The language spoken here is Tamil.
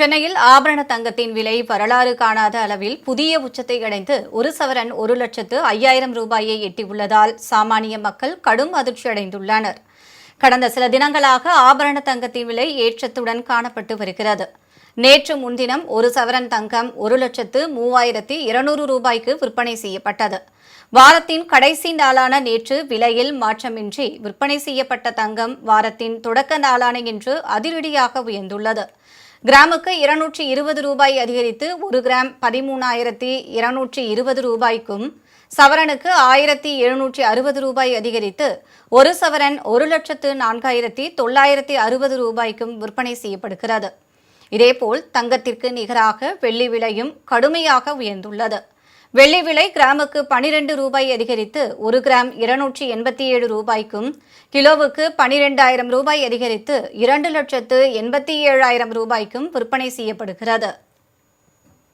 சென்னையில் ஆபரண தங்கத்தின் விலை வரலாறு காணாத அளவில் புதிய உச்சத்தை அடைந்து ஒரு சவரன் ஒரு லட்சத்து ஐயாயிரம் ரூபாயை எட்டியுள்ளதால் சாமானிய மக்கள் கடும் அதிர்ச்சி அடைந்துள்ளனர். கடந்த சில தினங்களாக ஆபரண தங்கத்தின் விலை ஏற்றத்துடன் காணப்பட்டு வருகிறது. நேற்று முன்தினம் ஒரு சவரன் தங்கம் ஒரு லட்சத்து மூவாயிரத்தி இருநூறு ரூபாய்க்கு விற்பனை செய்யப்பட்டது. வாரத்தின் கடைசி நாளான நேற்று விலையில் மாற்றமின்றி விற்பனை செய்யப்பட்ட தங்கம் வாரத்தின் தொடக்க நாளான இன்று அதிரடியாக உயர்ந்துள்ளது. கிராமுக்கு இருநூற்றி இருபது ரூபாய் அதிகரித்து ஒரு கிராம் பதிமூணாயிரத்தி இருநூற்றி இருபது ரூபாய்க்கும் சவரனுக்கு ஆயிரத்தி எழுநூற்றி அறுபது ரூபாய் அதிகரித்து ஒரு சவரன் ஒரு லட்சத்து நான்காயிரத்தி தொள்ளாயிரத்தி அறுபது ரூபாய்க்கும் விற்பனை செய்யப்படுகிறது. இதேபோல் தங்கத்திற்கு நிகராக வெள்ளி விலையும் கடுமையாக உயர்ந்துள்ளது. வெள்ளி விலை கிராமுக்கு பனிரெண்டு ரூபாய் அதிகரித்து ஒரு கிராம் இருநூற்றி எண்பத்தி ஏழு ரூபாய்க்கும் கிலோவுக்கு பனிரெண்டாயிரம் ரூபாய் அதிகரித்து இரண்டு லட்சத்து எண்பத்தி ஏழாயிரம் ரூபாய்க்கும் விற்பனை செய்யப்படுகிறது.